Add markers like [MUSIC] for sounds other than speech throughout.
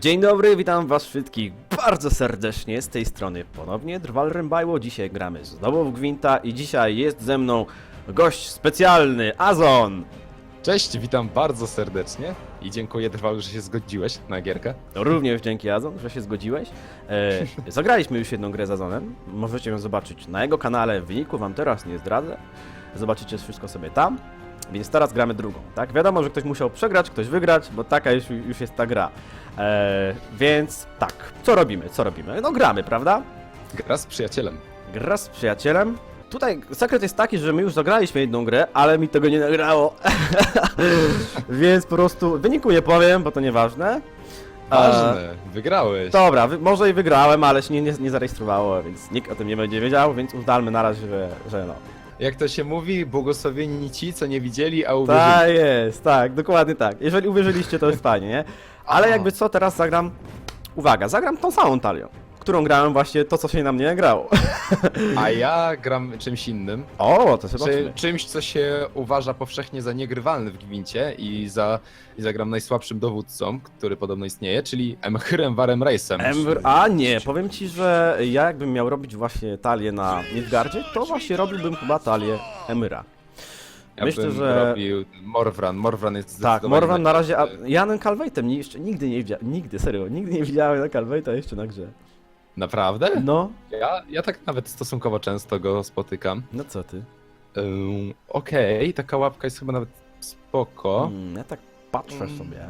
Dzień dobry, witam was wszystkich bardzo serdecznie z tej strony ponownie Drwal Rębajło. Dzisiaj gramy znowu w Gwinta i dzisiaj jest ze mną gość specjalny, Azon! Cześć, witam bardzo serdecznie i dziękuję Drwalu, że się zgodziłeś na gierkę. Również dzięki Azon, że się zgodziłeś. E, [LAUGHS] zagraliśmy już jedną grę z Azonem, możecie ją zobaczyć na jego kanale, wyniku wam teraz nie zdradzę. Zobaczycie wszystko sobie tam, więc teraz gramy drugą, tak? Wiadomo, że ktoś musiał przegrać, ktoś wygrać, bo taka już, już jest ta gra. E, więc tak, co robimy, co robimy? No gramy, prawda? Gra z przyjacielem. Gra z przyjacielem. Tutaj sekret jest taki, że my już zagraliśmy jedną grę, ale mi tego nie nagrało. [LAUGHS] Więc po prostu wyniku nie powiem, bo to nieważne. A, Ważne, wygrałeś. dobra, wy, może i wygrałem, ale się nie, nie, nie zarejestrowało, więc nikt o tym nie będzie wiedział, więc ustalmy na razie, że, że no. Jak to się mówi, błogosławieni ci, co nie widzieli, a uwierzyli. Tak jest, tak, dokładnie tak. Jeżeli uwierzyliście, to jest fajnie, nie? Ale jakby co, teraz zagram... Uwaga, zagram tą samą talią, którą grałem właśnie to, co się na mnie nagrało. [LAUGHS] A ja [LAUGHS] gram czymś innym. O, to chyba Czy, czymś, co się uważa powszechnie za niegrywalny w Gwincie i za, i za gram najsłabszym dowódcą, który podobno istnieje, czyli Emhyrem Warem Rejsem. Ember, a nie, powiem ci, że ja jakbym miał robić właśnie talię na Nilfgaardzie, to właśnie robiłbym chyba talię Emyra. Ja myślę, bym że- robił Morwran. Morwran jest Tak, Morwan na razie, a. Janem Calvejtem nie, jeszcze nigdy nie widziałem, nigdy, serio, nigdy nie widziałem na Calvejta jeszcze na grze. Naprawdę? No, Ja, ja tak nawet stosunkowo często go spotykam. no co ty? Ym, Okej, taka łapka jest chyba nawet spoko. Mm, ja tak patrzę sobie.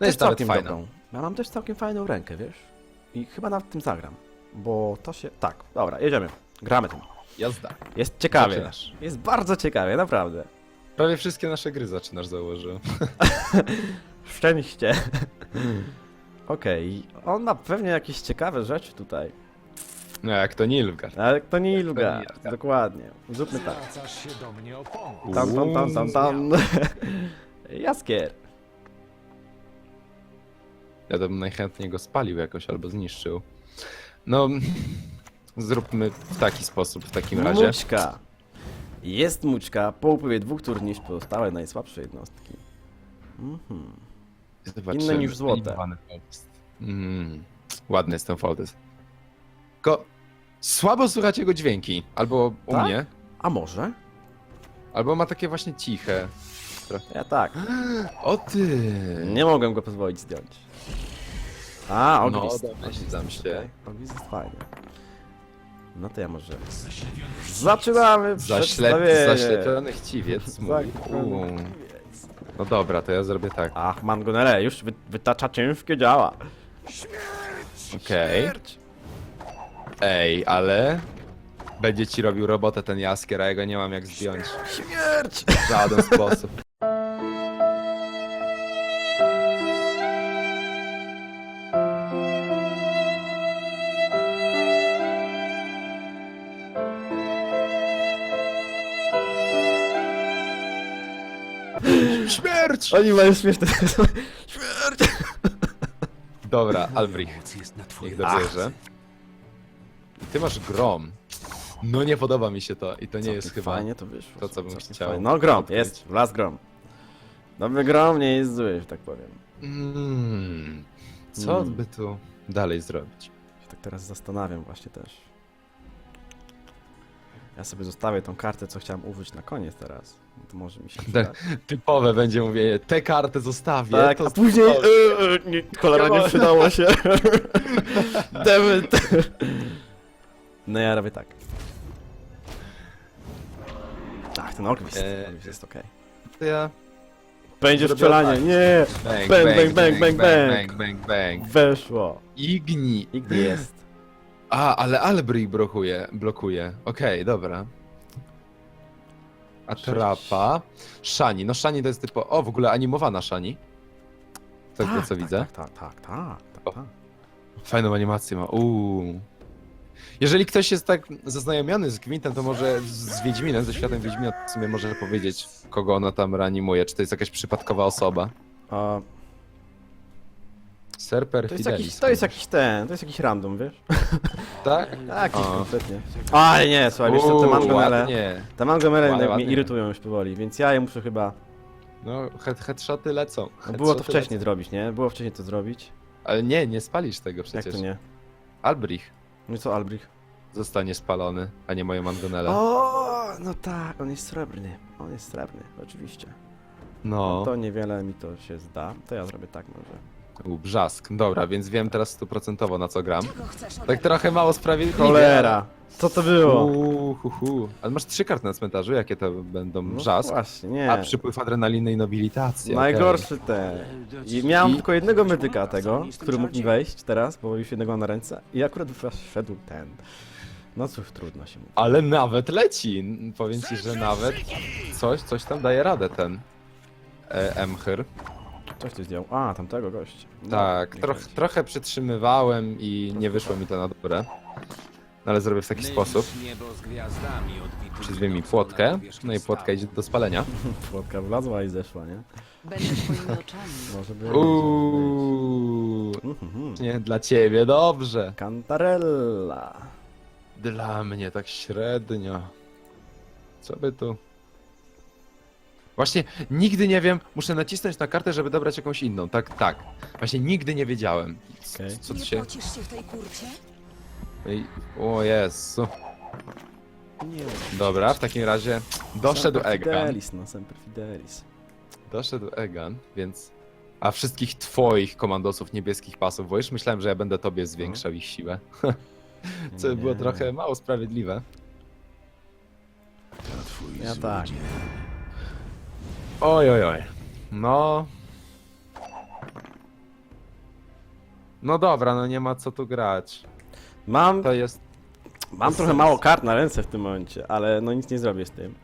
No jest nawet fajna. dobrą. Ja mam też całkiem fajną rękę, wiesz? I chyba nawet tym zagram, bo to się, tak, dobra, jedziemy, gramy tym. Jazda. Jest ciekawie, Zaczynasz. jest bardzo ciekawie, naprawdę. Prawie wszystkie nasze gry zaczynasz, założył. [LAUGHS] Szczęście. [LAUGHS] Okej, on ma pewnie jakieś ciekawe rzeczy tutaj. No jak to Nilfgaard. Ale to nie Ilga. Dokładnie. Zróbmy tak. Zwracasz się do mnie o pomoc. Tam, tam, tam, tam, tam. [LAUGHS] Jaskier. Ja to bym najchętniej go spalił jakoś albo zniszczył. No, [LAUGHS] zróbmy w taki sposób w takim razie. Mućka. Jest mućka po upływie dwóch tur niż pozostałe najsłabsze jednostki. Mhm. Zobaczymy. Inne niż złote. Animowany. Mm, ładny jest ten Forest. Tylko słabo słychać jego dźwięki. Albo u Tak? mnie, A może? albo ma takie właśnie ciche. Ja tak. O ty! Nie mogłem go pozwolić zdjąć. A, No, Ogwist. domyślam się. Okej, jest fajny. No to ja może... Zaczynamy Zaślep, przedstawienie. zaślepiony chciwiec [LAUGHS] mój. Uuu. No dobra, to ja zrobię tak. Ach, Mangonele, już wy, wytacza ciężkie działa. Okej. Ej, ale... Będzie ci robił robotę ten jaskier, a ja go nie mam jak zdjąć. Śmierć! W żaden sposób. Śmierć! Oni mają śmieszne... [LAUGHS] Dobra, Albrich, niech dobierze. I Ty masz grom. No nie podoba mi się to i to nie jest chyba... Fajnie to wyszło. to, co bym Całkiem chciał fajnie. No grom, odkryć. jest, wlazł grom. Nowy grom nie jest zły, że tak powiem. Mm, co Mm. by tu dalej zrobić? Się tak teraz zastanawiam właśnie też. Ja sobie zostawię tą kartę, co chciałem użyć na koniec teraz. To może mi się przydać. Typowe będzie mówienie, tę kartę zostawię. Tak, to a później... to- Yy, nie, cholera, nie Nie ma- przydało się. [LAUGHS] Dammit. No ja robię tak. Ach, ten ogwist, Eee, ogwist jest okej. to ja... Będzie zrobię strzelanie, tak. nie! Bang, Bang, bang, bang, bang, bang, bang, bang. Weszło. Igni. I gdzie jest? A, ale Albrich blokuje, blokuje. Okej, dobra. Atrapa. Shani, no Shani to jest typo... O, w ogóle animowana Shani. Z tego co tak, widzę. Tak, tak, tak, tak, tak, tak. Fajną animację ma. Uuu. Jeżeli ktoś jest tak zaznajomiony z Gwintem, to może z Wiedźminem, ze światem Wiedźmina, to w sumie może powiedzieć, kogo ona tam reanimuje. Czy to jest jakaś przypadkowa osoba? A, Serper to, jest Fidelis. jakiś, to jest jakiś ten, to jest jakiś random, wiesz? [LAUGHS] Tak? Tak, jakiś O. kompletnie. Ale nie, słuchaj, wiesz co, te Uuu, mangonele, ładnie. te mangonele Ładnie, mnie ładnie. irytują już powoli, więc ja je muszę chyba No, head, headshoty lecą. No było to Headshoty wcześniej lecą. zrobić, nie? Było wcześniej to zrobić. Ale nie, nie spalisz tego Jak przecież. to nie? Albrich No i co, Albrich? zostanie spalony, a nie moje mangonele. O, no tak, on jest srebrny. On jest srebrny, oczywiście. No, To niewiele mi to się zda. To ja zrobię tak może. U, brzask. Dobra, więc wiem teraz stuprocentowo na co gram. Czego chcesz ode Tak mnie? trochę mało sprawiedliwie. Cholera! Co to było? Uuu, hu, hu. Ale masz trzy karty na cmentarzu, jakie to będą? No Brzask, Właśnie, nie. a przypływ adrenaliny i nobilitacja. Najgorszy te. I miałem I- tylko jednego medyka tego, który mógł mi wejść teraz, bo już jednego mam na ręce. I akurat wszedł ten. No cóż, trudno się mówi. Ale nawet leci. N- Powiem ci, że nawet coś, coś tam daje radę ten e, Emhyr. Coś ty zdjął. A, tamtego gościa. No, Tak, troch, trochę przytrzymywałem i nie wyszło mi to na dobre. No ale zrobię w taki sposób. Przyzwijmy do płotkę, no i płotka idzie do spalenia. [LAUGHS] Płotka wlazła i zeszła, nie? Będę twoimi oczami. [LAUGHS] Może by. Uuu, Mhm. nie dla ciebie, dobrze. Cantarella. Dla mnie tak średnio. Co by tu? Właśnie nigdy nie wiem, muszę nacisnąć na kartę, żeby dobrać jakąś inną. Tak, tak. Właśnie nigdy nie wiedziałem. C- Okej. Co tu Nie się... pocisz się w tej kurcie? Ej, O Jezu. Nie. Dobra, w takim razie doszedł Semper Egan. Fidelis, no Semper Fidelis. Doszedł Egan, więc... A wszystkich twoich komandosów niebieskich pasów, bo już myślałem, że ja będę tobie zwiększał ich siłę. [LAUGHS] Co by było Nie. trochę mało sprawiedliwe. Ja tak. Oj, oj, oj. No. No dobra, no nie ma co tu grać. Mam, To jest. mam trochę mało kart na ręce w tym momencie, ale no nic nie zrobię z tym.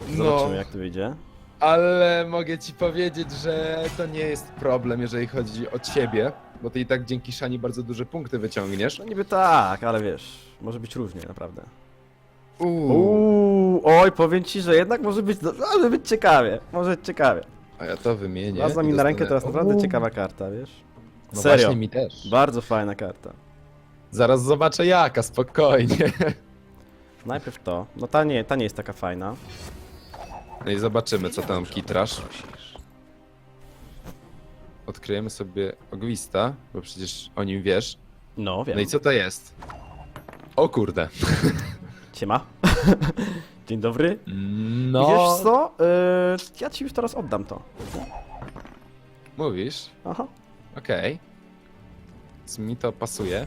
Zobaczymy No, jak to wyjdzie. ale mogę ci powiedzieć, że to nie jest problem, jeżeli chodzi o ciebie, bo ty i tak dzięki Szani bardzo duże punkty wyciągniesz. No niby tak, ale wiesz, może być różnie naprawdę. Uuu. Uuu, oj, powiem ci, że jednak może być, może być ciekawie, może być ciekawie. A ja to wymienię. Wlazła i mi na rękę dostanę- teraz naprawdę Uuu. ciekawa karta, wiesz? No Serio, właśnie mi też. bardzo fajna karta. Zaraz zobaczę jaka, spokojnie. [LAUGHS] Najpierw to, no ta nie, ta nie jest taka fajna. No i zobaczymy, co tam kitrasz. Odkryjemy sobie Ogwista, bo przecież o nim wiesz. No, wiem. No i co to jest? O kurde. [LAUGHS] Ciema. [LAUGHS] Dzień dobry. No. Wiesz co? Yy, ja ci już teraz oddam to. Mówisz? Aha. Okej. Więc Mi to pasuje.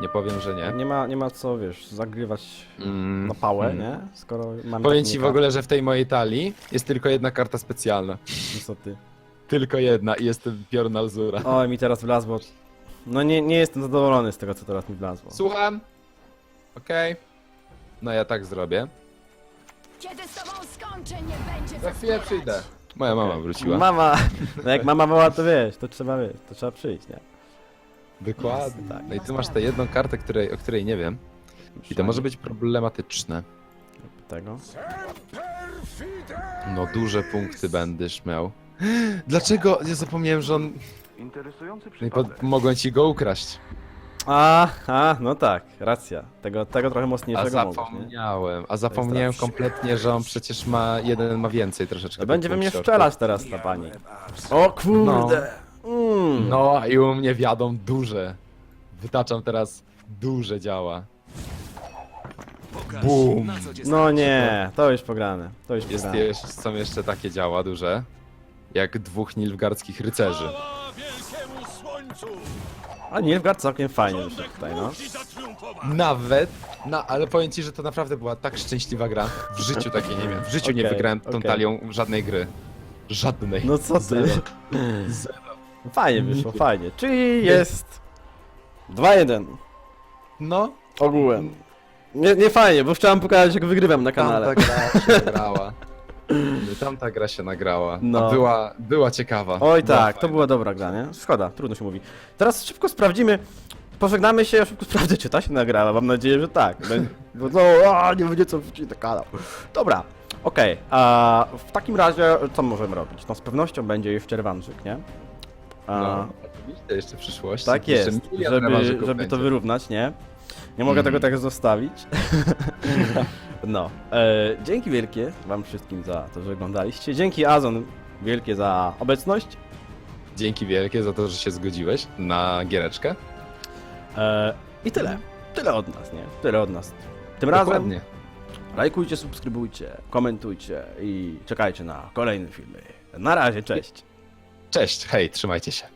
Nie powiem, że nie. Nie ma, nie ma co, wiesz, zagrywać Mm, na pałę, mm. nie? Skoro mamy Powiem ci w ogóle, że w tej mojej talii jest tylko jedna karta specjalna. No Co ty? Tylko jedna i jest ten piorun Alzura. Oj, mi teraz wlazło. No nie, nie jestem zadowolony z tego, co teraz mi wlazło. Słucham? Okej. No ja tak zrobię. Kiedy z tobą skończę, nie będzie Za chwilę przyjdę. Moja mama wróciła. Mama, no jak mama woła, to wiesz, to trzeba, wiesz, to trzeba przyjść, nie? Dokładnie. Tak. No i tu masz tę jedną kartę, której, o której nie wiem. I to może być problematyczne. Tego. No duże punkty będziesz miał. [GASPS] Dlaczego? Ja zapomniałem, że on... Interesujący No i po- mogłem ci go ukraść. A, a, no tak, racja. Tego, tego trochę A mocniejszego mogłeś, nie? zapomniałem. A zapomniałem kompletnie, że on przecież ma jeden ma więcej troszeczkę. To będzie we mnie strzelać teraz ta pani. O kurde! Mm. No i u mnie wjadą duże. Wytaczam teraz duże działa. Bum. No nie, to już pograne. To już Jest pograne. jeszcze, są jeszcze takie działa duże. Jak dwóch nilfgardzkich rycerzy. A Nilfgaard całkiem fajnie wyszedł tutaj, no. Nawet, no ale powiem ci, że to naprawdę była tak szczęśliwa gra. W życiu takiej nie wiem. W życiu nie Okej, wygrałem tą okej. talią żadnej gry. Żadnej. No co ty? Zero. Fajnie wyszło, fajnie. Czyli jest 2-1 No, ogółem. Nie, nie fajnie, bo chciałem pokazać jak wygrywam na kanale. tamta gra się nagrała. Tamta gra się nagrała. No. No. była, była ciekawa. Oj Była tak, to fajna. była dobra gra, nie? Szkoda, trudno się mówi. Teraz szybko sprawdzimy, pożegnamy się, szybko sprawdzę czy ta się nagrała, mam nadzieję, że tak. Bo no, a, nie będzie co wrócić na kanał. Dobra, okej, a w takim razie co możemy robić? No z pewnością będzie jeszcze rewanżyk, nie? A, No, oczywiście, jeszcze w przyszłości. tak Jeszcze jest, żeby, rewanżyków żeby to będzie. wyrównać, nie? Nie mogę tego Mhm. tak zostawić. [LAUGHS] no, e, dzięki wielkie wam wszystkim za to, że oglądaliście. Dzięki Azon wielkie za obecność. Dzięki wielkie za to, że się zgodziłeś na giereczkę. E, I tyle. Tyle od nas, nie? Tyle od nas. Tym razem Dokładnie. lajkujcie, subskrybujcie, komentujcie i czekajcie na kolejne filmy. Na razie, cześć. Cześć, hej, trzymajcie się.